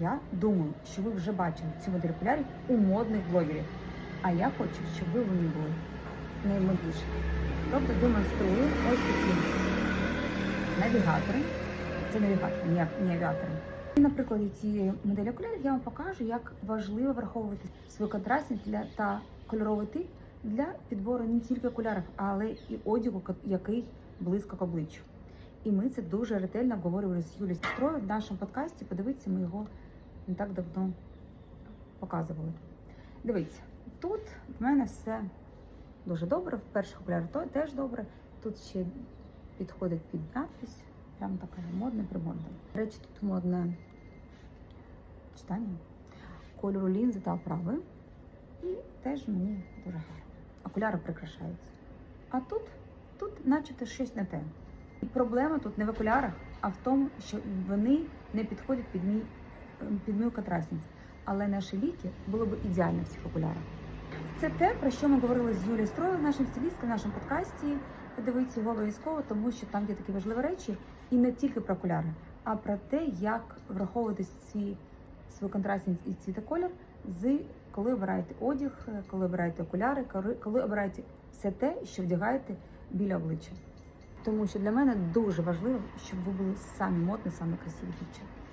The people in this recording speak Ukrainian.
Я думаю, що ви вже бачили цю модель окулярів у модних блогерів. А я хочу, щоб ви вони були наймодніші. Тобто демонструю ось такі навігатори. Це навігатори, не, авіатори. І на прикладі цієї моделі окулярів я вам покажу, як важливо враховувати свою контрастність для та кольоровий тип для підбору не тільки окулярів, але і одягу, який близько к обличчю. І ми це дуже ретельно обговорювали з Юлією Сестрою в нашому подкасті. Подивіться, ми його не так давно показували. Дивіться, тут в мене все дуже добре. В перших окулярах то теж добре. Тут ще підходить під надпись. Прям така модна, примодна. До речі, тут модне читання кольору лінзи та оправи. І теж мені дуже гарно. Окуляри прикрашаються. А тут, тут начебто щось не те. Проблема тут не в окулярах, а в тому, що вони не підходять під мій ем, під мою контрастність. Але наші ліки було б ідеально в цих окулярах. Це те, про що ми говорили з Юлією Строю, нашим стилістом, в нашому подкасті. Подивіться його обов'язково, тому що там є такі важливі речі, і не тільки про окуляри, а про те, як враховувати свій, свою контрастність і цвітоколір, з коли обираєте одяг, коли обираєте окуляри, коли обираєте все те, що вдягаєте біля обличчя. Тому що для мене дуже важливо, щоб ви були самі модні, самі красиві дівчата.